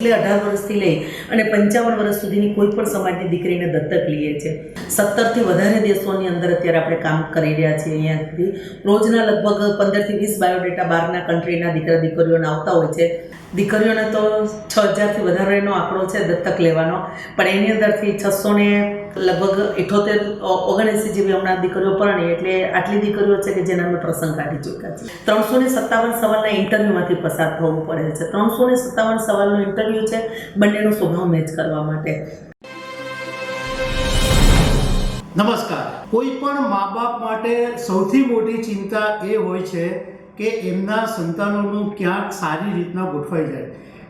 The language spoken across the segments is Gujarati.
એટલે અઢાર વર્ષથી લઈ અને પંચાવન વર્ષ સુધીની કોઈ પણ સમાજની દીકરીને દત્તક લઈએ છે સત્તરથી વધારે દેશોની અંદર અત્યારે આપણે કામ કરી રહ્યા છીએ અહીંયાથી રોજના લગભગ પંદરથી વીસ બાયોડેટા બહારના કન્ટ્રીના દીકરા દીકરીઓને આવતા હોય છે. દીકરીઓને તો છ હજારથી વધારેનો આંકડો છે દત્તક લેવાનો. પણ એની અંદરથી છસો ને લગભગ ઇઠોતેર ઓગણએંસી જેવી હમણાં દીકરીઓ પરણી એટલે આટલી દીકરીઓ છે કે જેના અમે પ્રસંગ કાઢી ચૂક્યા છે ત્રણસો ને સત્તાવન સવાલના ઇન્ટરવ્યૂમાંથી પસાર થવું પડે છે. ત્રણસો ને સત્તાવન સવાલનો ઇન્ટરવ્યૂ છે બંનેનો સ્વભાવ મેચ કરવા માટે. નમસ્કાર. કોઈ પણ મા બાપ માટે સૌથી મોટી ચિંતા એ હોય છે કે એમના સંતાનોનું ક્યાંક સારી રીતના ગોઠવાઈ જાય.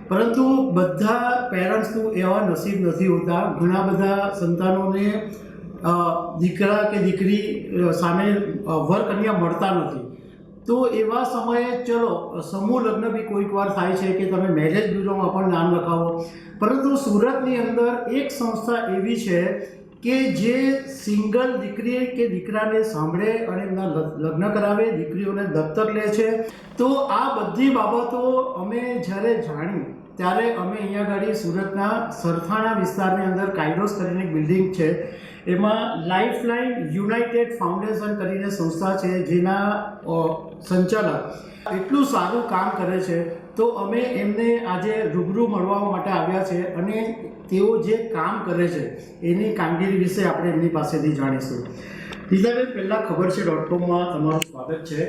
પરંતુ બધા પેરેન્ટ્સનું એવા નસીબ નથી હોતા. ઘણા બધા સંતાનોને દીકરા કે દીકરી સામે અ, વર કન્યા મળતા નથી. તો એવા સમયે ચલો સમૂહ લગ્ન બી કોઈક વાર થાય છે કે તમે મેરેજ બ્યુરોમાં પણ નામ લખાવો. પરંતુ સુરતની અંદર એક સંસ્થા એવી છે કે જે સિંગલ દીકરી કે દીકરાને સાંભળે અને એમના લગ- લગ્ન કરાવે દીકરીઓને દત્તક લે છે. તો આ બધી બાબતો અમે જ્યારે જાણી ત્યારે અમે અહીંયા આગળ સુરતના સરથાણા વિસ્તારની અંદર કાયડોસ કરીને એક બિલ્ડિંગ છે. એમાં લાઈફલાઈન યુનાઇટેડ ફાઉન્ડેશન કરીને સંસ્થા છે, જેના સંચાલક એટલું સારું કામ કરે છે. તો અમે એમને આજે રૂબરૂ મળવા માટે આવ્યા છે અને તેઓ જે કામ કરે છે, એની કામગીરી વિશે આપણે એમની પાસેથી જાણીશું. રીતાબેન પહેલાં ખબર છે ડોટ કોમમાં તમારું સ્વાગત છે.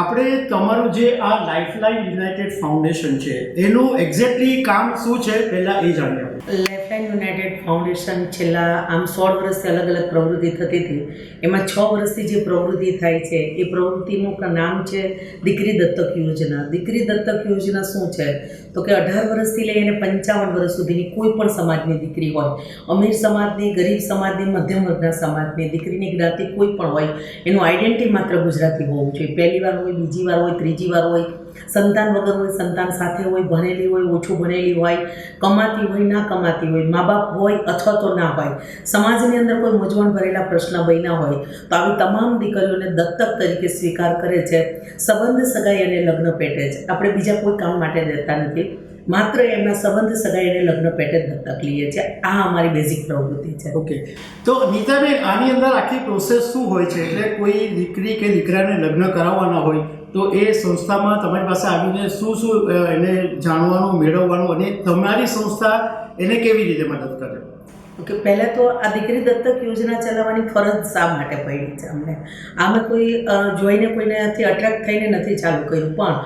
આપણે તમારું જે આ લાઈફલાઈન યુનાઇટેડ ફાઉન્ડેશન છે, એનું એક્ઝેક્ટલી કામ શું છે, પહેલાં એ જાણીએ લાઈફલાઈન યુનાઇટેડ ફાઉન્ડેશન છેલ્લા આમ સોળ વર્ષથી અલગ અલગ પ્રવૃત્તિ થતી હતી. એમાં છ વર્ષથી જે પ્રવૃત્તિ થાય છે, એ પ્રવૃત્તિનું નામ છે દીકરી દત્તક યોજના. દીકરી દત્તક યોજના શું છે? તો કે અઢાર વર્ષથી લઈ અને પંચાવન વર્ષ સુધીની કોઈ પણ સમાજની દીકરી હોય, અમીર સમાજની, ગરીબ સમાજની, મધ્યમ વર્ગના સમાજની દીકરીની જ્ઞાતિ કોઈ પણ હોય, એનું આઈડેન્ટિટી માત્ર ગુજરાતી હોવું જોઈએ. પહેલી વાર હોય, બીજી વાર હોય, ત્રીજી વાર હોય સંતાન વગર હોય સંતાન સાથે હોય, ભણેલી હોય, ઓછું ભણેલી હોય, કમાતી હોય, ના કમાતી હોય, મા બાપ હોય અથવા તો ના હોય, સમાજની અંદર કોઈ મૂંઝવણ ભરેલા પ્રશ્ન બન્યા હોય, તો આવી તમામ દીકરીઓને દત્તક તરીકે સ્વીકાર કરે છે, સંબંધ સગાઈ અને લગ્ન પેટે છે. આપણે બીજા કોઈ કામ માટે રહેતા નથી, માત્ર એમના સંબંધ સગાઈ અને લગ્ન પેટે દત્તક લઈએ છીએ. આ અમારી બેઝિક પ્રવૃત્તિ છે. ઓકે. તો નીતાબેન, આની અંદર આખી પ્રોસેસ શું હોય છે? એટલે કોઈ દીકરી કે દીકરાને લગ્ન કરાવવાના હોય તો એ સંસ્થામાં તમારી પાસે આવીને શું શું એને જાણવાનું, મેળવવાનું અને તમારી સંસ્થા એને કેવી રીતે મદદ કરે? ઓકે, પહેલાં તો આ દીકરી દત્તક યોજના ચલાવવાની ફરજ શા માટે પડી છે અમને? આમાં કોઈ જોઈને જોઈને કોઈનાથી અટ્રેક્ટ થઈને નથી ચાલુ કર્યું, પણ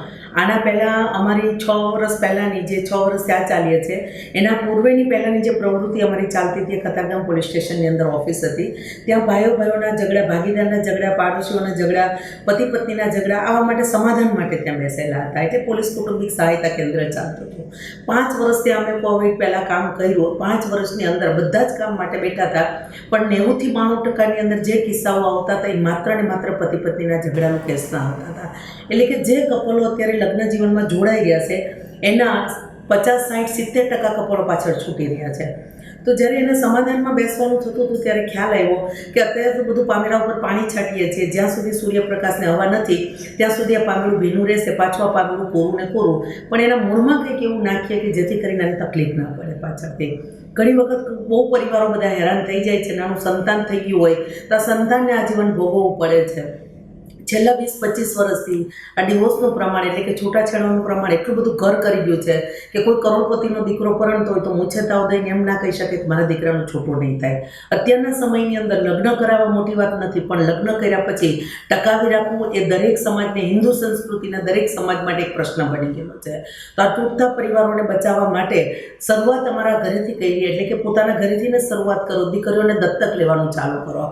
આના પહેલાં અમારી છ વર્ષ પહેલાંની જે છ વર્ષ ત્યાં ચાલીએ છે એના પૂર્વેની પહેલાંની જે પ્રવૃત્તિ અમારી ચાલતી હતી કતારગામ પોલીસ સ્ટેશનની અંદર ઓફિસ હતી. ત્યાં ભાઈઓ ભાઈઓના ઝઘડા, ભાગીદારના ઝઘડા, પાડોશીઓના ઝઘડા પતિ પત્નીના ઝઘડા આવા માટે સમાધાન માટે ત્યાં બેસેલા હતા. એટલે પોલીસ કૌટુંબિક સહાયતા કેન્દ્ર ચાલતું હતું. પાંચ વર્ષ ત્યાં અમે કોવિડ પહેલાં કામ કર્યું. પાંચ વર્ષની અંદર બધા જ કામ માટે બેઠા હતા. પણ નેવુંથી બાણું ટકાની અંદર જે કિસ્સાઓ આવતા હતા એ માત્ર ને માત્ર પતિ પત્નીના ઝઘડાનું કેસના આવતા હતા. એટલે કે જે કપલો અત્યારે લગ્ન જીવનમાં જોડાઈ ગયા છે, એના પચાસ સાઠ સિત્તેર ટકા કપડો પાછળ છૂટી રહ્યા છે. તો જ્યારે એને સમાધાનમાં બેસવાનું થતું હતું, ત્યારે ખ્યાલ આવ્યો કે અત્યારે તો બધું પામેરા ઉપર પાણી છાંટીએ છીએ. જ્યાં સુધી સૂર્યપ્રકાશને હવા નથી, ત્યાં સુધી આ પામેલું ભીનું રહેશે, પાછું આ પામેલું કોરું ને કોરું. પણ એના મૂળમાં કંઈક એવું નાખીએ કે જેથી કરીને આને તકલીફ ના પડે પાછળથી. ઘણી વખત બહુ પરિવારો બધા હેરાન થઈ જાય છે, નાનું સંતાન થઈ ગયું હોય, તો આ સંતાનને આજીવન ભોગવવું પડે છે. છેલ્લા વીસ, પચીસ વર્ષથી આ ડિવોર્સનું પ્રમાણ એટલે કે છૂટાછેડાનું પ્રમાણ એટલું બધું ઘર કરી ગયું છે કે કોઈ કરોડપતિનો દીકરો પરણતો હોય તો મૂછે તાવ દઈને એમ ના કહી શકે કે મારા દીકરાનું છૂટું નહીં થાય. અત્યારના સમયની અંદર લગ્ન કરાવવા મોટી વાત નથી, પણ લગ્ન કર્યા પછી ટકાવી રાખવું એ દરેક સમાજને હિન્દુ સંસ્કૃતિના દરેક સમાજ માટે એક પ્રશ્ન બની ગયેલો છે. તો આ તૂટતા પરિવારોને બચાવવા માટે શરૂઆત અમારા ઘરેથી કરી એટલે કે પોતાના ઘરેથી ને શરૂઆત કરો, દીકરીઓને દત્તક લેવાનું ચાલુ કરો.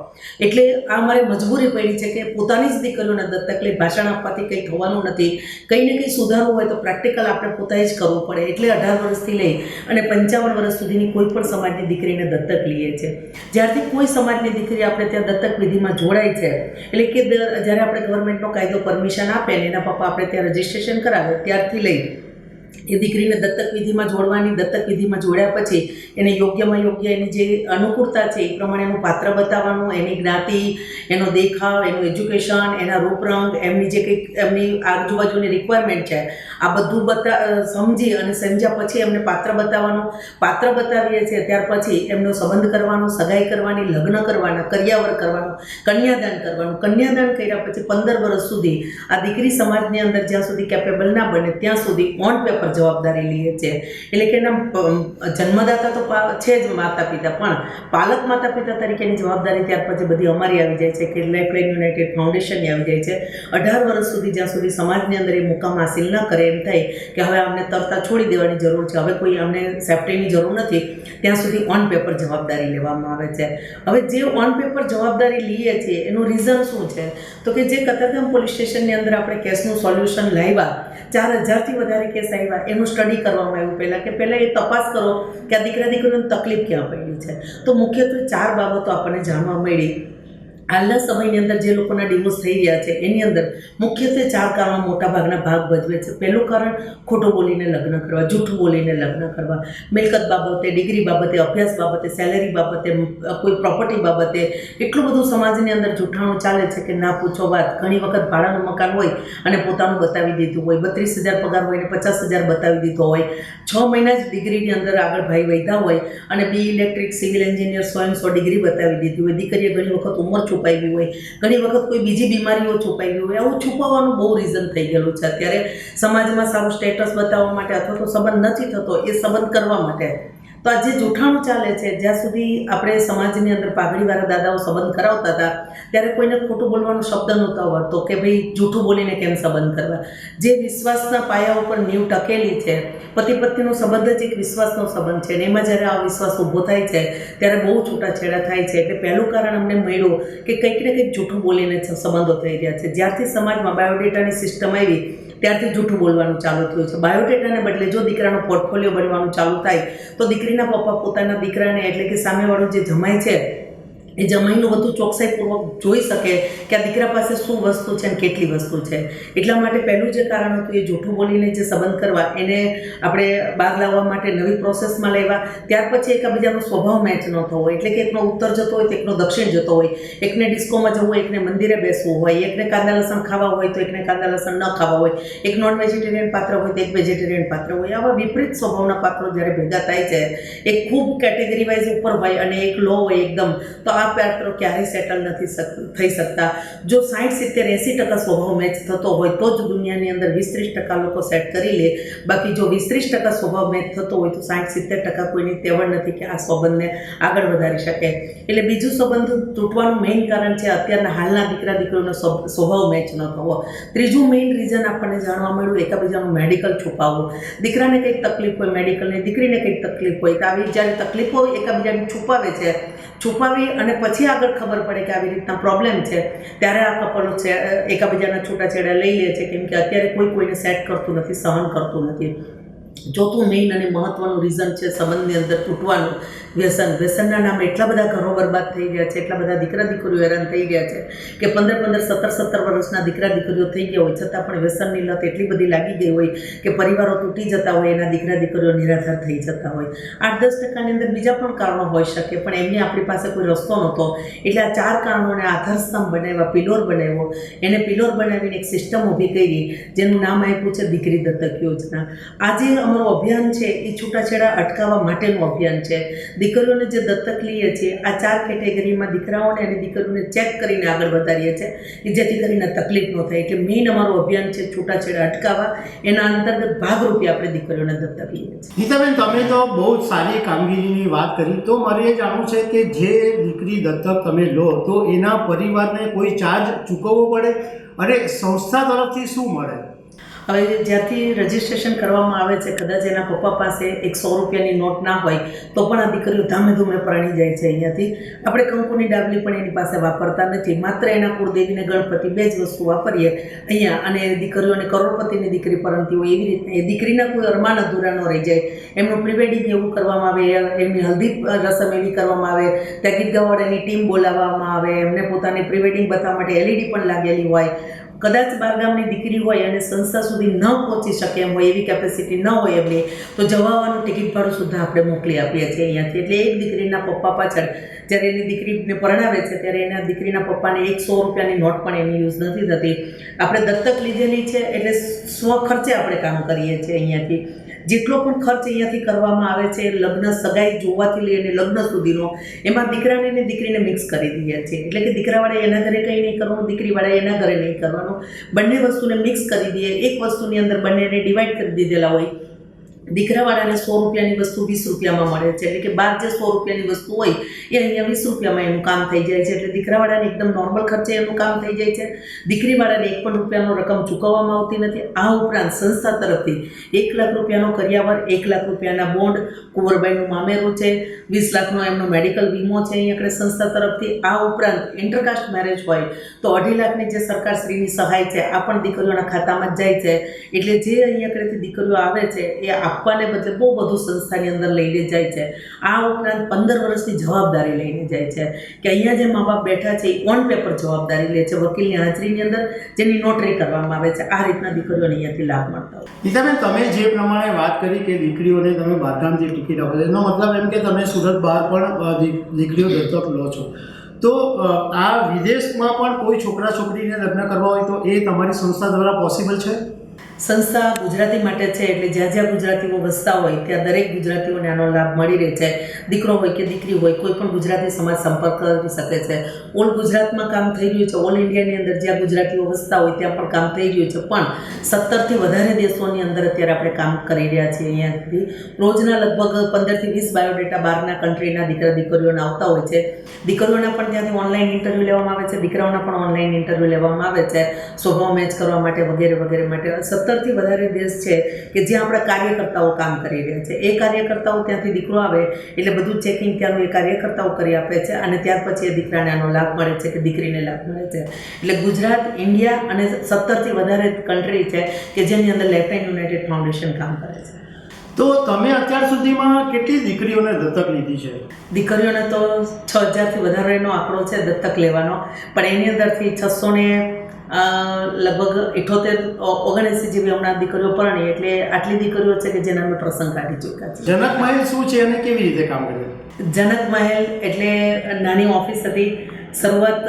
એટલે આ મારી મજબૂરી પડી છે કે પોતાની જ દીકરીઓને દત્તક લઈ ભાષણ આપવાથી કંઈ થવાનું નથી. કંઈ ને કંઈ સુધારવું હોય તો પ્રેક્ટિકલ આપણે પોતાએ જ કરવું પડે. એટલે અઢાર વર્ષથી લઈ અને પંચાવન વર્ષ સુધીની કોઈ પણ સમાજની દીકરીને દત્તક લઈએ છીએ જ્યારથી કોઈ સમાજની દીકરી આપણે ત્યાં દત્તક વિધિમાં જોડાય છે, એટલે કે જ્યારે આપણે ગવર્મેન્ટનો કાયદો પરમિશન આપે અને એના પપ્પા આપણે ત્યાં રજિસ્ટ્રેશન કરાવે, ત્યારથી લઈ એ દીકરીને દત્તક વિધિમાં જોડવાની, દત્તક વિધિમાં જોડ્યા પછી એને યોગ્યમાં યોગ્ય એની જે અનુકૂળતા છે, એ પ્રમાણે એનું પાત્ર બતાવવાનું, એની જ્ઞાતિ, એનો દેખાવ, એનું એજ્યુકેશન એના રૂપરંગ, એમની જે કંઈક એમની આજુબાજુની રિક્વાયરમેન્ટ છે આ બધું બતા સમજી અને સમજ્યા પછી એમને પાત્ર બતાવવાનું. પાત્ર બતાવીએ છીએ, ત્યાર પછી એમનો સંબંધ કરવાનો, સગાઈ કરવાની, લગ્ન કરવાના, કર્યાવર કરવાનું, કન્યાદાન કરવાનું. કન્યાદાન કર્યા પછી પંદર વર્ષ સુધી આ દીકરી સમાજની અંદર જ્યાં સુધી કેપેબલ ના બને, ત્યાં સુધી ઓન પેપર જવાબદારી લઈએ છીએ. એટલે કે એના જન્મદાતા તો છે જ માતા પિતા પણ પાલક માતા પિતા તરીકેની જવાબદારી ત્યાર પછી બધી અમારી આવી જાય છે. કે લાઈફ યુનાઇટેડ ફાઉન્ડેશનની આવી જાય છે. અઢાર વર્ષ સુધી જ્યાં સુધી સમાજની અંદર એ મુકામ હાસિલ ન કરે એમ થાય કે હવે અમને તરતા છોડી દેવાની જરૂર છે. હવે કોઈ અમને સેફ્ટીની જરૂર નથી. ત્યાં સુધી ઓન પેપર જવાબદારી લેવામાં આવે છે. હવે જે ઓન પેપર જવાબદારી લઈએ છીએ, એનું રીઝન શું છે? તો કે જે કતારગામ પોલીસ સ્ટેશનની અંદર આપણે કેસનું સોલ્યુશન લાવ્યા, ચાર હજારથી વધારે કેસ આવ્યા, એનું સ્ટડી કરવામાં આવ્યું પહેલાં કે પહેલાં એ તપાસ કરો કે આ દીકરા દીકરીઓને તકલીફ ક્યાં પડી છે? તો મુખ્યત્વે ચાર બાબતો આપણને જાણવા મળી. હાલના સમયની અંદર જે લોકોના ડિવોર્સ થઈ રહ્યા છે, એની અંદર મુખ્યત્વે ચાર કારણો મોટાભાગના ભાગ ભજવે છે. પહેલું કારણ, ખોટું બોલીને લગ્ન કરવા, જૂઠું બોલીને લગ્ન કરવા. મિલકત બાબતે, ડિગ્રી બાબતે, અભ્યાસ બાબતે સેલેરી બાબતે કોઈ પ્રોપર્ટી બાબતે એટલું બધું સમાજની અંદર જૂઠાણું ચાલે છે કે ના પૂછો વાત. ઘણી વખત ભાડાનું મકાન હોય અને પોતાનું બતાવી દીધું હોય. બત્રીસ હજાર પગાર હોય અને પચાસ હજાર બતાવી દીધો હોય. છ મહિના જ ડિગ્રીની અંદર આગળ ભાઈ વૈધા હોય અને બી ઇલેક્ટ્રિક, સિવિલ એન્જિનિયર સ્વયં સો ડિગ્રી બતાવી દીધી હોય. દીકરીએ ઘણી વખત ઉંમર છુપાવી હોય. ઘણી વખત કોઈ બીજી બીમારીઓ છુપાવી હોય. આવું છુપાવવાનું બહુ રીઝન થઈ ગયેલું છે. અત્યારે સમાજમાં સારું સ્ટેટસ બતાવવા માટે અથવા તો સંબંધ નથી થતો, એ સંબંધ કરવા માટે. તો આ જે જૂઠાણું ચાલે છે, જ્યાં સુધી આપણે સમાજની અંદર પાઘડીવાળા દાદાઓ સંબંધ કરાવતા હતા, ત્યારે કોઈને ખોટું બોલવાનો શબ્દ નહોતો આવડતો કે ભાઈ જૂઠું બોલીને કેમ સંબંધ કરવા? જે વિશ્વાસના પાયા ઉપર નીવ ટકેલી છે પતિ પત્નીનો સંબંધ જ એક વિશ્વાસનો સંબંધ છે અને એમાં જ્યારે આ વિશ્વાસ ઊભો થાય છે, ત્યારે બહુ છૂટાછેડા થાય છે. એટલે પહેલું કારણ અમને મળ્યું કે કંઈક ને કંઈક જૂઠું બોલીને સંબંધો થઈ રહ્યા છે. જ્યારથી સમાજમાં બાયોડેટાની સિસ્ટમ આવી, ત્યારથી જૂઠું બોલવાનું ચાલુ થયું છે. બાયોડેટાને બદલે જો દીકરાનો પોર્ટફોલિયો બનવાનું ચાલુ થાય, તો દીકરીના પપ્પા પોતાના દીકરાને એટલે કે સામેવાળો જે જમાય છે એ જમાઈનો બધું ચોકસાઈપૂર્વક જોઈ શકે કે આ દીકરા પાસે શું વસ્તુ છે અને કેટલી વસ્તુ છે. એટલા માટે પહેલું જે કારણ હતું એ જૂઠું બોલીને જે સંબંધ કરવા, એને આપણે બહાર લાવવા માટે નવી પ્રોસેસમાં લેવા. ત્યાર પછી એકબીજાનો સ્વભાવ મેચ ન થવો, એટલે કે એકનો ઉત્તર જતો હોય તો એકનો દક્ષિણ જતો હોય. એકને ડિસ્કોમાં જવું હોય, એકને મંદિરે બેસવું હોય, એકને કાંદા લસણ ખાવા હોય તો એકને કાંદા લસણ ન ખાવા હોય. એક નોન વેજીટેરિયન પાત્ર હોય તો એક વેજીટેરિયન પાત્ર હોય. આવા વિપરીત સ્વભાવના પાત્રો જ્યારે ભેગા થાય છે એ ખૂબ કેટેગરી વાઇઝ ઉપર હોય અને એક લો હોય એકદમ, તો આ પાત્રો ક્યારેય સેટલ નથી થઈ શકતા. જો સાઠ સિત્તેર, એંસી ટકા સ્વભાવ મેચ થતો હોય તો જ દુનિયાની અંદર વીસ ત્રીસ ટકા લોકો સેટ કરી લે. બાકી જો વીસ ત્રીસ ટકા સ્વભાવ મેચ થતો હોય તો સાઠ સિત્તેર ટકા કોઈની તેવડ નથી કે આ સંબંધને આગળ વધારી શકે. એટલે બીજું સંબંધ તૂટવાનું મેઇન કારણ છે અત્યારના હાલના દીકરા, દીકરીઓનો સ્વભાવ મેચ ન થવો. ત્રીજું મેઇન રીઝન આપણને જાણવા મળ્યું એકબીજાનું મેડિકલ છુપાવવું. દીકરાને કંઈક તકલીફ હોય મેડિકલને દીકરીને કંઈક તકલીફ હોય, તો આવી જ્યારે તકલીફો એકબીજાને છુપાવે છે. છુપાવી અને પછી આગળ ખબર પડે કે આવી રીતના પ્રોબ્લેમ છે. ત્યારે આ કપલો છે, એકબીજાના છૂટાછેડા લઈ લે છે, કેમ કે અત્યારે કોઈ કોઈને સેટ કરતું નથી, સહન કરતું નથી. ચોથું મેઇન અને મહત્વનું રીઝન છે, સંબંધની અંદર તૂટવાનું વ્યસન. વ્યસનના નામે એટલા બધા ઘરો બરબાદ થઈ ગયા છે, એટલા બધા દીકરા દીકરીઓ હેરાન થઈ ગયા છે કે પંદર પંદર સત્તર સત્તર વર્ષના દીકરા દીકરીઓ થઈ ગયા હોય છતાં પણ વ્યસનની લત એટલી બધી લાગી ગઈ હોય કે પરિવારો તૂટી જતા હોય, એના દીકરા દીકરીઓ નિરાધાર થઈ જતા હોય. આઠ દસ ટકાની અંદર બીજા પણ કારણો હોઈ શકે, પણ એમને આપણી પાસે કોઈ રસ્તો નહોતો. એટલે આ ચાર કારણોને આધારસ્તંભ બનાવ્યા, પિલોર બનાવ્યો. એને પિલોર બનાવીને એક સિસ્ટમ ઊભી કરી, જેનું નામ આપ્યું છે દીકરી દત્તક યોજના. આજે અમારું અભિયાન છે, એ છૂટાછેડા અટકાવવા માટેનું અભિયાન છે. દીકરીઓને જે દત્તક લઈએ છીએ, આ ચાર કેટેગરીમાં દીકરાઓને અને દીકરીઓને ચેક કરીને આગળ વધારીએ છીએ કે જેથી કરીને તકલીફ ન થાય. એટલે મેઇન અમારું અભિયાન છે છૂટાછેડા અટકાવવા. એના અંતર્ગત ભાગરૂપે આપણે દીકરીઓને દત્તક લઈએ છીએ. ગીતાબેન, તમે તો બહુ જ સારી કામગીરીની વાત કરી. તો મારે એ જાણવું છે કે જે દીકરી દત્તક તમે લો, તો એના પરિવારને કોઈ ચાર્જ ચૂકવવો પડે? અને સંસ્થા તરફથી શું મળે? હવે જ્યાંથી રજિસ્ટ્રેશન કરવામાં આવે છે, કદાચ એના પપ્પા પાસે એક સો રૂપિયાની નોટ ના હોય, તો પણ આ દીકરીઓ ધામે ધૂમે પરણી જાય છે અહીંયાથી. આપણે કંકુની ડાબલી પણ એની પાસે વાપરતા નથી. માત્ર એના કુળદેવીને ગણપતિ બે જ વસ્તુ વાપરીએ. અહીંયા અને દીકરીઓને કરોડપતિની દીકરી પરણતી હોય એવી રીતના એ દીકરીના કોઈ અરમાન અધૂરા ન રહી જાય. એમનું પ્રિવેડિંગ એવું કરવામાં આવે, એમની હલ્દી રસમ એવી કરવામાં આવે, ત્યાં ગીત ગાવાડાની ટીમ બોલાવવામાં આવે, એમને પોતાની પ્રિવેડિંગ બતાવવા માટે એલઈડી પણ લાગેલી હોય. કદાચ બહારગામની દીકરી હોય અને સંસ્થા સુધી ન પહોંચી શકે એમ હોય, એવી કેપેસિટી ન હોય એમની, તો જવા ટિકિટ ભાડું સુધા આપણે મોકલી આપીએ છીએ અહીંયાથી. એટલે એક દીકરીના પપ્પા પાછળ જ્યારે એની દીકરીને પરણાવે છે, ત્યારે એના દીકરીના પપ્પાને એક સો રૂપિયાની નોટ પણ એની યુઝ નથી થતી. આપણે દત્તક લીધેલી છે, એટલે સ્વ ખર્ચે આપણે કામ કરીએ છીએ અહીંયાથી. જેટલો પણ ખર્ચ અહીંયાથી કરવામાં આવે છે, લગ્ન સગાઈ જોવાથી લઈને લગ્ન સુધીનો, એમાં દીકરાને અને દીકરીને મિક્સ કરી દઈએ છીએ. એટલે કે દીકરાવાળા એના ઘરે કંઈ નહીં કરવાનું દીકરીવાળા એના ઘરે નહીં કરવાનું. બંને વસ્તુને મિક્સ કરી દઈએ. એક વસ્તુની અંદર બંનેને ડિવાઈડ કરી દીધેલા હોય દીકરાવાળાને સો રૂપિયાની વસ્તુ, વીસ રૂપિયામાં મળે છે. એટલે કે બહાર જે સો રૂપિયાની વસ્તુ હોય, એ અહીંયા વીસ રૂપિયામાં એનું કામ થઈ જાય છે. એટલે દીકરાવાળાને એકદમ નોર્મલ ખર્ચે એનું કામ થઈ જાય છે. દીકરીવાળાને એક પણ રૂપિયાનો રકમ ચૂકવવામાં આવતી નથી. આ ઉપરાંત સંસ્થા તરફથી એક લાખ રૂપિયાનો કરિયાવર, એક લાખ રૂપિયાના બોન્ડ કુંવરબાઈનું મામેરું છે, વીસ લાખનો એમનો મેડિકલ વીમો છે અહીં આપણે સંસ્થા તરફથી. આ ઉપરાંત ઇન્ટરકાસ્ટ મેરેજ હોય, તો અઢી લાખની જે સરકારશ્રીની સહાય છે, આ પણ દીકરીઓના ખાતામાં જ જાય છે. એટલે જે અહીં આગળથી દીકરીઓ આવે છે, એ આપવાને બદલે બહુ બધું સંસ્થાની અંદર લઈને જાય છે. આ ઉપરાંત પંદર વર્ષની જવાબદારી લઈને જાય છે કે અહીંયા જે મા બાપ બેઠા છે એ ઓન પેપર જવાબદારી લે છે. વકીલની હાજરીની અંદર જેની નોટરી કરવામાં આવે છે. આ રીતના દીકરીઓને અહીંયાથી લાભ મળતા હોય. નીતાબેન, તમે જે પ્રમાણે વાત કરી કે દીકરીઓને તમે બહારગામથી ટિકિટ આપો છો, એનો મતલબ એમ કે તમે સુરત બહાર પણ દીકરીઓ દત્તક લો છો. તો આ વિદેશમાં પણ કોઈ છોકરા છોકરીને લગ્ન કરવા હોય તો એ તમારી સંસ્થા દ્વારા પોસિબલ છે? સંસ્થા ગુજરાતી માટે છે એટલે જ્યાં જ્યાં ગુજરાતીઓ વસતા હોય, ત્યાં દરેક ગુજરાતીઓને આનો લાભ મળી રહે છે. દીકરો હોય કે દીકરી હોય, કોઈ પણ ગુજરાતી સમાજ સંપર્ક કરી શકે છે. ઓલ ગુજરાતમાં કામ થઈ રહ્યું છે. ઓલ ઇન્ડિયાની અંદર જ્યાં ગુજરાતીઓ વસતા હોય, ત્યાં પણ કામ થઈ રહ્યું છે. પણ સત્તરથી વધારે દેશોની અંદર અત્યારે આપણે કામ કરી રહ્યા છીએ અહીંયાથી. રોજના લગભગ પંદરથી વીસ બાયોડેટા બહારના કન્ટ્રીના દીકરા દીકરીઓના આવતા હોય છે. દીકરીઓના પણ ત્યાંથી ઓનલાઈન ઇન્ટરવ્યૂ લેવામાં આવે છે. દીકરાઓના પણ ઓનલાઈન ઇન્ટરવ્યૂ લેવામાં આવે છે. સ્વભાવ મેચ કરવા માટે વગેરે વગેરે માટે. સત્તરથી વધારે દેશ છે કે જ્યાં આપણા કાર્યકર્તાઓ કામ કરી રહ્યા છે. એ કાર્યકર્તાઓ ત્યાંથી દીકરો આવે એટલે બધું ચેકિંગ ત્યાંનું એ કાર્યકર્તાઓ કરી આપે છે અને ત્યાર પછી એ દીકરાને આનો લાભ મળે છે કે દીકરીને લાભ મળે છે. એટલે ગુજરાત ઇન્ડિયા અને સત્તરથી વધારે કન્ટ્રી છે કે જેની અંદર લેફ્ટ યુનાઇટેડ ફાઉન્ડેશન કામ કરે છે. તો તમે અત્યાર સુધીમાં કેટલી દીકરીઓને દત્તક લીધી છે? દીકરીઓને તો છ હજારથી વધારેનો આંકડો છે દત્તક લેવાનો. પણ એની અંદરથી છસો ને લગભગ ઇઠોતેર ઓગણએંસી જેવી હમણાં દીકરીઓ પરણી એટલે આટલી દીકરીઓ છે કે જેના અમે પ્રસંગ કાઢી ચૂક્યા છે જનક મહેલ શું છે અને કેવી રીતે કામ કર્યું જનક મહેલ એટલે નાની ઓફિસ હતી. શરૂઆત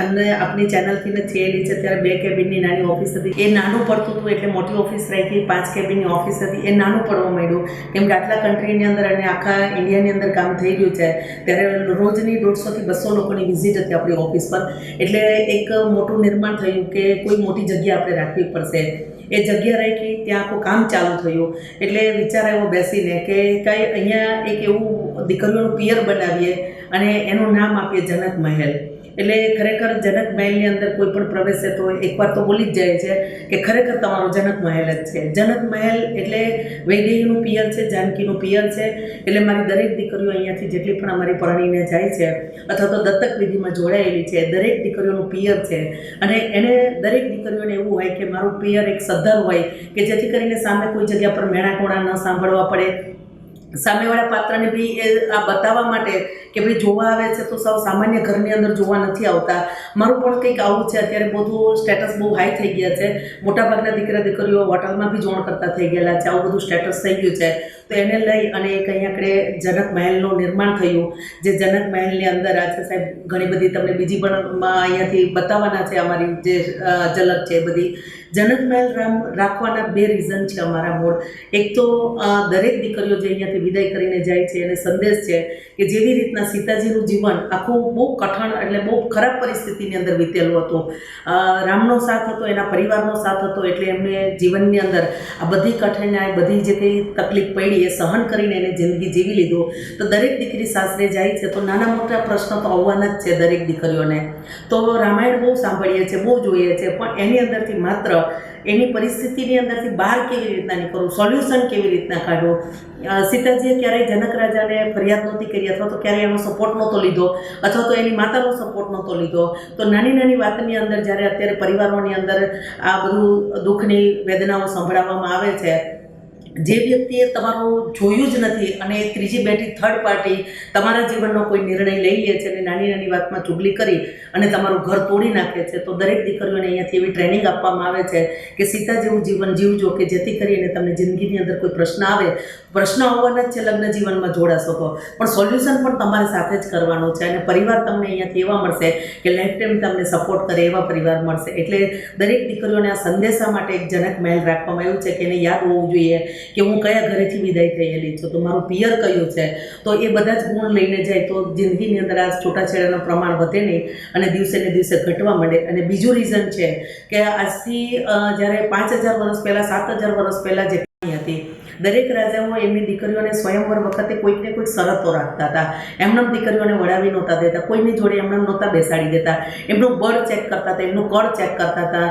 એમને આપણી ચેનલથી ને થયેલી છે. ત્યારે બે કેબિનની નાની ઓફિસ હતી. એ નાનું પડતું હતું, એટલે મોટી ઓફિસ રાખી પાંચ કેબિનની ઓફિસ હતી. એ નાનું પડવા માંડ્યું. કેમ કે આટલા કન્ટ્રીની અંદર અને આખા ઇન્ડિયાની અંદર કામ થઈ ગયું છે, ત્યારે રોજની દોઢસોથી બસો લોકોની વિઝિટ હતી આપણી ઓફિસ પર. એટલે એક મોટું નિર્માણ થયું કે કોઈ મોટી જગ્યા આપણે રાખવી પડશે. એ જગ્યા રાખી ત્યાં આખું કામ ચાલુ થયું. એટલે વિચાર આવ્યો બેસીને કે કાંઈ અહીંયા એક એવું દીકરીઓનું પિયર બનાવીએ અને એનું નામ આપીએ જનક મહેલ. એટલે ખરેખર જનક મહેલની અંદર કોઈ પણ પ્રવેશે તો એકવાર તો બોલી જ જાય છે કે ખરેખર તમારો જનક મહેલ જ છે. જનક મહેલ એટલે વૈદેહીનું પિયર છે, જાનકીનું પિયર છે. એટલે મારી દરેક દીકરીઓ અહીંયાથી જેટલી પણ અમારી પરણીને જાય છે અથવા તો દત્તક વિધિમાં જોડાયેલી છે, દરેક દીકરીઓનું પિયર છે. અને એને દરેક દીકરીઓને એવું હોય કે મારું પિયર એક સદ્ધર હોય કે જેથી કરીને સામે કોઈ જગ્યા પર મેણાકોણા ન સાંભળવા પડે સામેવાળા પાત્રને બી એ આ બતાવવા માટે કે ભાઈ જોવા આવે છે તો સૌ સામાન્ય ઘરની અંદર જોવા નથી આવતા. મારું પણ કંઈક આવું છે, અત્યારે બધું સ્ટેટસ બહુ હાઈ થઈ ગયા છે. મોટાભાગના દીકરા દીકરીઓ હોટલમાં બી જોણ કરતા થઈ ગયેલા છે. આવું બધું સ્ટેટસ થઈ ગયું છે. તો એને લઈ અને કંઈ આપણે જનક મહેલનું નિર્માણ થયું, જે જનક મહેલની અંદર આજે સાહેબ ઘણી બધી તમને બીજી પણ અહીંયાથી બતાવવાના છે અમારી જે ઝલક છે બધી. જનક મહેલ રામ, રાખવાના બે રીઝન છે અમારા મૂળ. એક તો દરેક દીકરીઓ જે અહીંયાથી વિદાય કરીને જાય છે એને સંદેશ છે કે જેવી રીતના સીતાજીનું જીવન આખું બહુ કઠણ એટલે બહુ ખરાબ પરિસ્થિતિની અંદર વીતેલું હતું. રામનો સાથ હતો, એના પરિવારનો સાથ હતો, એટલે એમને જીવનની અંદર આ બધી કઠિનાઈ, બધી જે કંઈ તકલીફ પડી એ સહન કરીને એને જિંદગી જીવી લીધો. તો દરેક દીકરી સાસરે જાય છે તો નાના મોટા પ્રશ્નો તો આવવાના જ છે દરેક દીકરીઓને. તો રામાયણ બહુ સાંભળીએ છીએ બહુ જોઈએ છે, પણ એની અંદરથી માત્ર એની પરિસ્થિતિની અંદરથી બહાર કેવી રીતના નીકળવું, સોલ્યુશન કેવી રીતના કાઢવું? સીતાજીએ ક્યારેય જનક રાજાને ફરિયાદ નહોતી કરી, અથવા તો ક્યારેય એનો સપોર્ટ નહોતો લીધો, અથવા તો એની માતાનો સપોર્ટ નહોતો લીધો. તો નાની નાની વાતની અંદર જ્યારે અત્યારે પરિવારોની અંદર આ બધું દુઃખની વેદનાઓ સંભળાવવામાં આવે છે જે વ્યક્તિએ તમારું જોયું જ નથી અને ત્રીજી બેઠી થર્ડ પાર્ટી તમારા જીવનનો કોઈ નિર્ણય લઈ લે છે અને નાની નાની વાતમાં ચુગલી કરી અને તમારું ઘર તોડી નાખે છે, તો દરેક દીકરીઓને અહીંયાથી એવી ટ્રેનિંગ આપવામાં આવે છે કે સીતા જેવું જીવન જીવજો કે જેથી કરીને તમને જિંદગીની અંદર કોઈ પ્રશ્ન આવે પ્રશ્ન આવવાના જ છે લગ્ન જીવનમાં જોડાશો તો પણ સોલ્યુશન પણ તમારે સાથે જ કરવાનું છે અને પરિવાર તમને અહીંયાથી એવા મળશે કે લાઈફ ટાઈમ તમને સપોર્ટ કરે એવા પરિવાર મળશે. એટલે દરેક દીકરીઓને આ સંદેશા માટે એક જનક મહેલ રાખવામાં આવ્યું છે કે એને યાદ હોવું જોઈએ કે હું કયા ઘરેથી વિદાય થયેલી છું. તો મારું પિયર કયું છે? તો એ બધા જ ગુણ લઈને જાય તો જિંદગીની અંદર આ છૂટાછેડાનું પ્રમાણ વધે નહીં અને દિવસે ને દિવસે ઘટવા માંડે. અને બીજું રીઝન છે કે આજથી જ્યારે પાંચ હજાર વર્ષ પહેલાં, સાત હજાર વર્ષ પહેલાં જે હતી દરેક રાજાઓ એમની દીકરીઓને સ્વયંવર વખતે કોઈક ને કોઈક શરતો રાખતા હતા. એમને દીકરીઓને વડાવી નહોતા દેતા, કોઈની જોડે એમને નહોતા બેસાડી દેતા. એમનું બળ ચેક કરતા હતા, એમનું કળ ચેક કરતા હતા.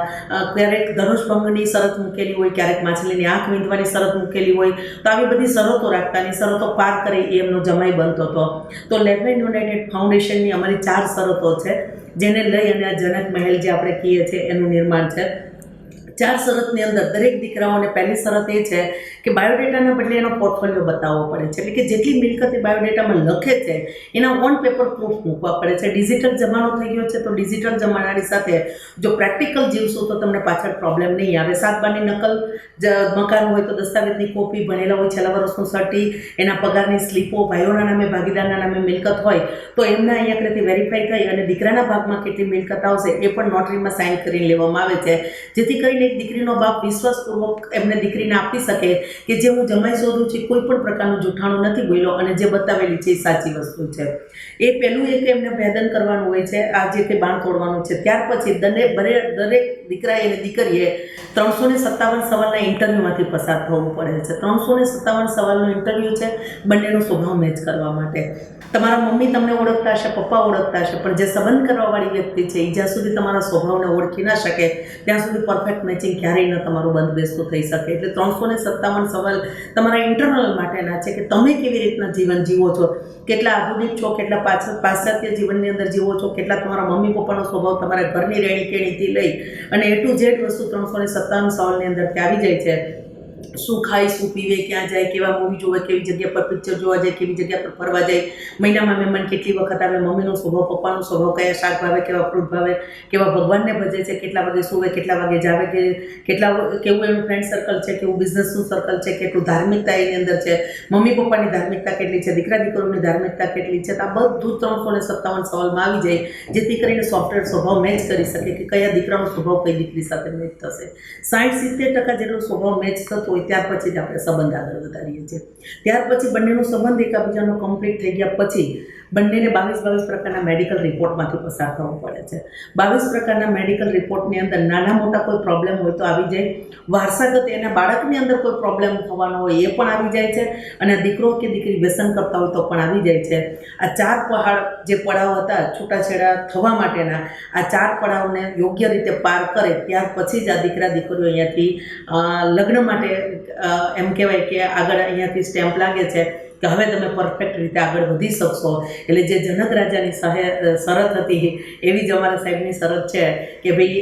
ક્યારેક ધનુષભંગની શરત મૂકેલી હોય, ક્યારેક માછલીની આંખ વીંધવાની શરત મૂકેલી હોય. તો આવી બધી શરતો રાખતા અને શરતો પાર કરે એ એમનો જમાઈ બનતો હતો. તો લેબનેન યુનાઇટેડ ફાઉન્ડેશનની અમારી ચાર શરતો છે, જેને લઈ અને આ જનક મહેલ જે આપણે કહીએ છીએ, એનું નિર્માણ છે. ચાર શરતની અંદર દરેક દીકરાઓને પહેલી શરત એ છે કે બાયોડેટાના બદલે એનો પોર્ટફોલિયો બતાવવો પડે છે. એટલે કે જેટલી મિલકત એ બાયોડેટામાં લખે છે, એના ઓન પેપર પ્રૂફ મૂકવા પડે છે. ડિજિટલ જમાનો થઈ ગયો છે, તો ડિજિટલ જમાનાની સાથે જો પ્રેક્ટિકલ જીવશો તો તમને પાછળ પ્રોબ્લેમ નહીં આવે. સાતબારની નકલ જ, મકાન હોય તો દસ્તાવેજની કોપી ભણેલા હોય, છેલ્લા વર્ષનું સર્ટી એના પગારની સ્લીપો, ભાઈઓના નામે, ભાગીદારના નામે મિલકત હોય, તો એમના અહીંયા આગળથી વેરીફાઈ થઈ અને દીકરાના ભાગમાં કેટલી મિલકત આવશે એ પણ નોટરીમાં સાઇન કરીને લેવામાં આવે છે. જેથી કરીને એક દીકરીનો બાપ વિશ્વાસપૂર્વક એમને દીકરીને આપી શકે કે જે હું જમાઈ શોધું છું કોઈ પણ પ્રકારનું જૂઠાણું નથી બોલ્યો અને જે બતાવેલી છે એ સાચી વસ્તુ છે. એ પહેલું એક એમને ભેદન કરવાનું હોય છે, આ જે તે બાણ તોડવાનું છે. ત્યાર પછી દરેક દરેક દીકરાએ અને દીકરીએ ત્રણસો ને સત્તાવન સવાલના ઇન્ટરવ્યૂમાંથી પસાર થવું પડે છે. ત્રણસો ને સત્તાવન સવાલનો ઇન્ટરવ્યૂ છે બંનેનો સ્વભાવ મેચ કરવા માટે. તમારા મમ્મી તમને ઓળખતા હશે, પપ્પા ઓળખતા હશે, પણ જે સંબંધ કરવાવાળી વ્યક્તિ છે એ જ્યાં સુધી તમારા સ્વભાવને ઓળખી ના શકે, ત્યાં સુધી પરફેક્ટ મેચિંગ ક્યારેય ન તમારું બંધ બેસતું થઈ શકે. એટલે ત્રણસો ને સત્તાવન સવાલ તમારા ઇન્ટરનલ માટેના છે કે તમે કેવી રીતના જીવન જીવો છો? કેટલા આધુનિક છો? કેટલા પાછળ પાશ્ચાત્ય જીવનની અંદર જીવો છો? કેટલા તમારા મમ્મી પપ્પાનો સ્વભાવ તમારા ઘરની રહેણી કેણીથી લઈ અને એ ટુ ઝેડ વસ્તુ ત્રણસો ને સત્તાવન સવાલની અંદરથી આવી જાય છે. શું ખાય, શું પીવે, ક્યાં જાય, કેવા મૂવી જોવે, કેવી જગ્યા પર પિક્ચર જોવા જાય, કેવી જગ્યા પર ફરવા જાય. મહિનામાં મહેમાન કેટલી વખત આવે, મમ્મીનો સ્વભાવ, પપ્પાનો સ્વભાવ, કયા શાક ભાવે, કેવા ફ્રૂટ ભાવે, કેવા ભગવાનને ભજે છે, કેટલા વાગે સુવે, કેટલા વાગે જાવે, કે કેટલા કેવું એનું ફ્રેન્ડ સર્કલ છે, કેવું બિઝનેસનું સર્કલ છે, કેટલું ધાર્મિકતા એની અંદર છે. મમ્મી પપ્પાની ધાર્મિકતા કેટલી છે, દીકરા દીકરોની ધાર્મિકતા કેટલી છે, તો આ બધું ત્રણસો ને સત્તાવન સવાલમાં આવી જાય, જેથી કરીને સોફ્ટવેર સ્વભાવ મેચ કરી શકે કે કયા દીકરાનો સ્વભાવ કઈ દીકરી સાથે મેચ થશે. સાઠ સિત્તેર ટકા જેટલો સ્વભાવ મેચ થતો હોય ત્યાર પછી જ આપણે સંબંધ આગળ વધારીએ છીએ. ત્યાર પછી બંનેનો સંબંધ એકાબીજાનો કમ્પ્લીટ થઈ ગયા પછી બંનેને બાવીસ બાવીસ પ્રકારના મેડિકલ રિપોર્ટમાંથી પસાર થવું પડે છે. બાવીસ પ્રકારના મેડિકલ રિપોર્ટની અંદર નાના મોટા કોઈ પ્રોબ્લેમ હોય તો આવી જાય. વારસાગત એના બાળકની અંદર કોઈ પ્રોબ્લેમ થવાનો હોય એ પણ આવી જાય છે. અને દીકરો કે દીકરી વ્યસન કરતા હોય તો પણ આવી જાય છે. આ ચાર પહાડ જે પડાવ હતા છૂટાછેડા થવા માટેના, આ ચાર પડાવને યોગ્ય રીતે પાર કરે ત્યાર પછી જ આ દીકરા દીકરીઓ અહીંયાથી લગ્ન માટે એમ કહેવાય કે આગળ અહીંયાથી સ્ટેમ્પ લાગે છે કે હવે તમે પરફેક્ટ રીતે આગળ વધી શકશો. એટલે જે જનક રાજાની સહે શરત હતી, એવી જ અમારા સાહેબની શરત છે કે ભાઈ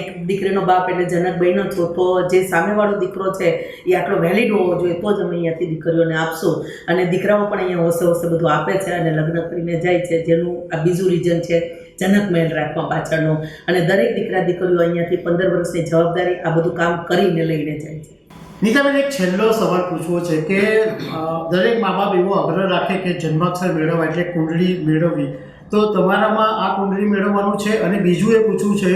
એક દીકરીનો બાપ એટલે જનક બહેનો છો તો જે સામેવાળો દીકરો છે, એ આટલો વેલિડ હોવો જોઈએ, તો જ અમે અહીંયાથી દીકરીઓને આપશું. અને દીકરાઓ પણ અહીંયા હોશે હોશે બધું આપે છે અને લગ્ન કરીને જાય છે. જેનું આ બીજું રીઝન છે જનક મહેલ રાખવા પાછળનો. અને દરેક દીકરા દીકરીઓ અહીંયાથી પંદર વર્ષની જવાબદારી આ બધું કામ કરીને લઈને જાય છે. નીતાબેન, એક છેલ્લો સવાલ પૂછવો છે કે દરેક મા બાપ એવો આગ્રહ રાખે કે જન્માક્ષર મેળવવા એટલે કુંડળી મેળવવી. તો તમારામાં આ કુંડળી મેળવવાનું છે? અને બીજું એ પૂછવું છે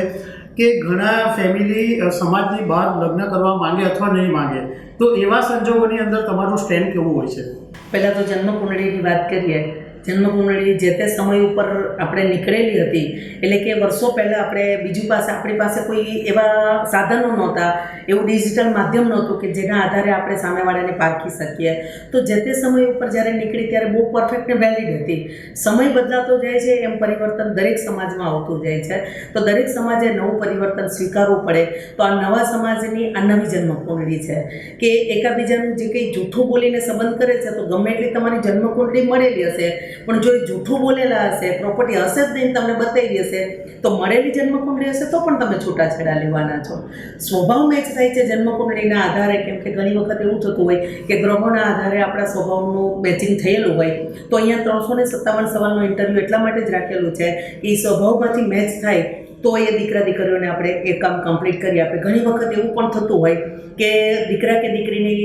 કે ઘણા ફેમિલી સમાજની બહાર લગ્ન કરવા માંગે અથવા નહીં માંગે. તો એવા સંજોગોની અંદર તમારું સ્ટેન્ડ કેવું હોય છે? પહેલાં તો જન્મ કુંડળીની વાત કરીએ. જન્મ કુંડળી જે તે સમય ઉપર આપણે નીકળેલી હતી, એટલે કે વર્ષો પહેલાં આપણે બીજું પાસે આપણી પાસે કોઈ એવા સાધનો નહોતા, એવું ડિજિટલ માધ્યમ નહોતું કે જેના આધારે આપણે સામેવાળાને પારખી શકીએ. તો જે તે સમય ઉપર જ્યારે નીકળી ત્યારે બહુ પરફેક્ટ ને વેલિડ હતી. સમય બદલાતો જાય છે, એમ પરિવર્તન દરેક સમાજમાં આવતું જાય છે. તો દરેક સમાજે નવું પરિવર્તન સ્વીકારવું પડે. તો આ નવા સમાજની આ નવી જન્મ કુંડળી છે. કે એકાબીજાનું જે કંઈ જૂઠું બોલીને સંબંધ કરે છે, તો ગમે એટલી તમારી જન્મકુંડળી મળેલી હશે પણ જો એ જૂઠું બોલેલા હશે પ્રોપર્ટી હશે જ નહીં, તમને બતાવી હશે, તો મળેલી જન્મકુંડળી હશે તો પણ તમે છૂટાછેડા લેવાના છો. સ્વભાવ મેચ થાય છે જન્મકુંડળીના આધારે, કેમ કે ઘણી વખત એવું થતું હોય કે ગ્રહોના આધારે આપણા સ્વભાવનું મેચિંગ થયેલું હોય, તો અહીંયા ત્રણસો ને સત્તાવન સવાલનો ઇન્ટરવ્યૂ એટલા માટે જ રાખેલું છે એ સ્વભાવમાંથી મેચ થાય તો એ દીકરા દીકરીઓને આપણે એ કામ કમ્પ્લીટ કરી આપે ઘણી વખત એવું પણ થતું હોય કે દીકરા કે દીકરીની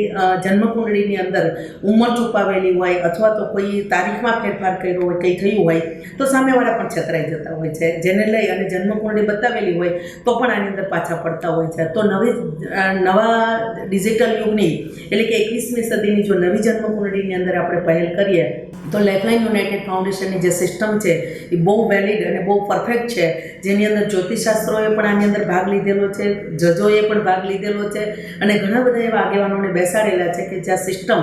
જન્મકુંડળીની અંદર ઉંમર છુપાવેલી હોય અથવા તો કોઈ તારીખમાં ફેરફાર કર્યો હોય, કંઈ થયું હોય, તો સામેવાળા પણ છતરાઈ જતા હોય છે. જેને લઈ અને જન્મકુંડળી બતાવેલી હોય, તો પણ આની અંદર પાછા પડતા હોય છે. તો નવી નવા ડિજિટલ યુગની એટલે કે એકવીસમી સદીની જો નવી જન્મકુંડળીની અંદર આપણે પહેલ કરીએ, તો લાઇફલાઇન યુનાઇટેડ ફાઉન્ડેશનની જે સિસ્ટમ છે, એ બહુ વેલિડ અને બહુ પરફેક્ટ છે. જેની અંદર જ્યોતિષશાસ્ત્રોએ પણ આની અંદર ભાગ લીધેલો છે, જજોએ પણ ભાગ લીધેલો છે અને ઘણા બધા એવા આગેવાનોને બેસાડેલા છે કે જ્યાં સિસ્ટમ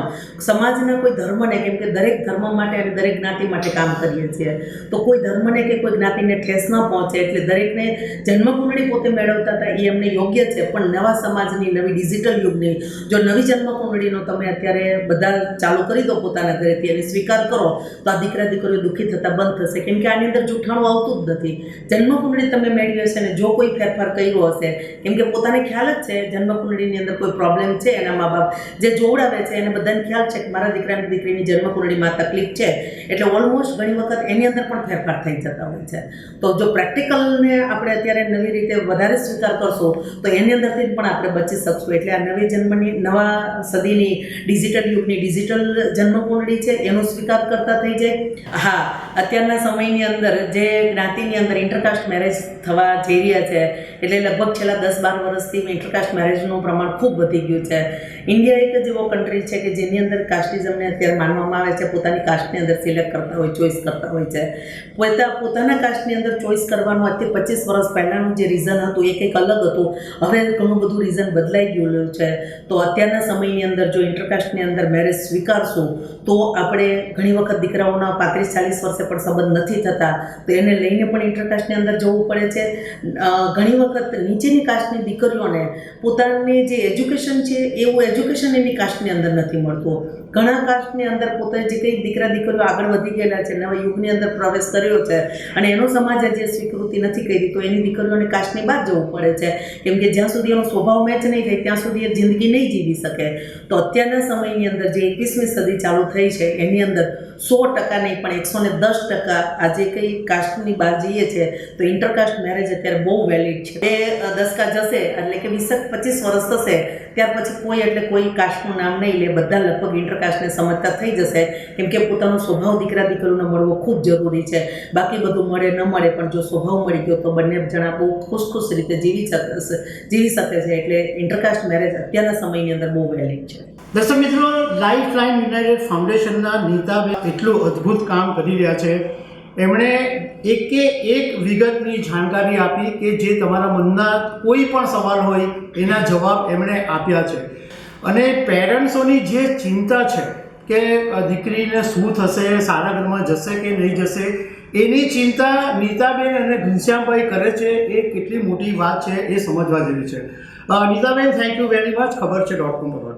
સમાજના કોઈ ધર્મને, કેમ કે દરેક ધર્મ માટે અને દરેક જ્ઞાતિ માટે કામ કરીએ છીએ. તો કોઈ ધર્મને કે કોઈ જ્ઞાતિને ઠેસ ન પહોંચે એટલે દરેકને જન્મકુંડળી પોતે મેળવતા હતા એ એમને યોગ્ય છે, પણ નવા સમાજની, નવી ડિજિટલ યુગની, જો નવી જન્મકુંડળીનો તમે અત્યારે બધા ચાલુ કરી દો પોતાના ઘરેથી અને સ્વીકાર કરો, તો આ દીકરા દીકરીઓ દુઃખી થતા બંધ થશે. કેમ કે આની અંદર જૂઠાણું આવતું જ નથી. જન્મકુંડળી તમે મેળવી હશે અને જો કોઈ ફેરફાર કર્યો હશે, કેમ કે પોતાને ખ્યાલ જ છે, જન્મકુંડળીની અંદર કોઈ પ્રોબ્લેમ છે એના મા બાપ. જે જોવડાવે છે એને બધાને ખ્યાલ છે કે મારા દીકરાની દીકરીની જન્મકુંડળીમાં તકલીફ છે. એટલે ઓલમોસ્ટ ઘણી વખત એની અંદર પણ ફેરફાર થઈ જતા હોય છે. તો જો પ્રેક્ટિકલને આપણે અત્યારે નવી રીતે વધારે સ્વીકાર કરશું, તો એની અંદરથી પણ આપણે બચી શકશું. એટલે આ નવી જન્મની, નવા સદીની ડિજિટલ યુગની ડિજિટલ જન્મકુંડળી છે, એનો સ્વીકાર કરતા થઈ જાય. હા, અત્યારના સમયની અંદર જે જ્ઞાતિની અંદર ઇન્ટરકાસ્ટ મેરેજ થવા જઈ રહ્યા છે. એટલે લગભગ છેલ્લા દસ બાર વર્ષથી ઇન્ટરકાસ્ટ મેરેજનું પ્રમાણ ખૂબ વધી ગયું છે. ઇન્ડિયા એક જ એવો કન્ટ્રી છે કે જેની અંદર કાસ્ટિઝમને અત્યારે માનવામાં આવે છે. પોતાની કાસ્ટની અંદર સિલેક્ટ કરતા હોય ચોઈસ કરતા હોય છે. પોતા, પોતાના કાસ્ટની અંદર ચોઈસ કરવાનું આજથી પચીસ વર્ષ પહેલાંનું જે રીઝન હતું એ કંઈક અલગ હતું. હવે ઘણું બધું રીઝન બદલાઈ ગયેલું છે. તો અત્યારના સમયની અંદર જો ઇન્ટરકાસ્ટની અંદર મેરેજ સ્વીકારશું, તો આપણે ઘણી વખત દીકરાઓના પાંત્રીસ ચાલીસ વર્ષે પણ સંબંધ નથી થતા. તો એને લઈને પણ ઇન્ટરકાસ્ટની અંદર જવું પડે છે. ઘણી વખત નીચેની કાસ્ટની દીકરીઓને પોતાની જે એજ્યુકેશન છે, એવું એજ્યુકેશન એની કાસ્ટની અંદર નથી મળતું. ઘણા કાસ્ટની અંદર પોતે જે કંઈ દીકરા, દીકરીઓ આગળ વધી ગયેલા છે, નવા યુગની અંદર પ્રવેશ કર્યો છે અને એનો સમાજ જે સ્વીકૃતિ નથી કરી તો એની દીકરીઓને કાસ્ટની બહાર જવું પડે છે. કેમ કે જ્યાં સુધી એનો સ્વભાવ મેચ નહીં થાય, ત્યાં સુધી એ જિંદગી નહીં જીવી શકે. તો અત્યારના સમયની અંદર જે એકવીસમી સદી ચાલુ થઈ છે, એની અંદર સો ટકા નહીં, પણ એકસો ને દસ ટકા આજે કંઈ કાસ્ટની બહાર જઈએ છે, તો ઇન્ટરકાસ્ટ મેરેજ અત્યારે બહુ વેલિડ છે. એ દસકા જશે, એટલે કે વીસક પચીસ વર્ષ થશે, ત્યાર પછી કોઈ એટલે કોઈ કાસ્ટનું નામ નહીં લે, બધા લગભગ ઇન્ટરકાસ્ટને સમજતા થઈ જશે. કેમ કે પોતાનો સ્વભાવ દીકરા દીકરીઓને મળવો ખૂબ જરૂરી છે. બાકી બધું મળે ન મળે, પણ જો સ્વભાવ મળી ગયો તો બંને જણા બહુ ખુશ ખુશ રીતે જીવી શકશે જીવી શકે છે. એટલે ઇન્ટરકાસ્ટ મેરેજ અત્યારના સમયની અંદર બહુ વેલિડ છે. દર્શક મિત્રો લાઈફ લાઈન યુનાઇટેડ ફાઉન્ડેશનના નીતાબેન એટલું અદ્ભુત કામ કરી રહ્યા છે. એમણે એકે એક વિગતની જાણકારી આપી કે જે તમારા મનના કોઈ પણ સવાલ હોય એના જવાબ એમણે આપ્યા છે. અને પેરેન્ટ્સોની જે ચિંતા છે કે દીકરીને શું થશે, સારા ઘરમાં જશે કે નહીં જશે, એની ચિંતા નીતાબેન અને ઘનશ્યામભાઈ કરે છે, એ કેટલી મોટી વાત છે એ સમજવા જેવી છે. Nitaben thank you very much ખબર છે ડોટ કોમ પર.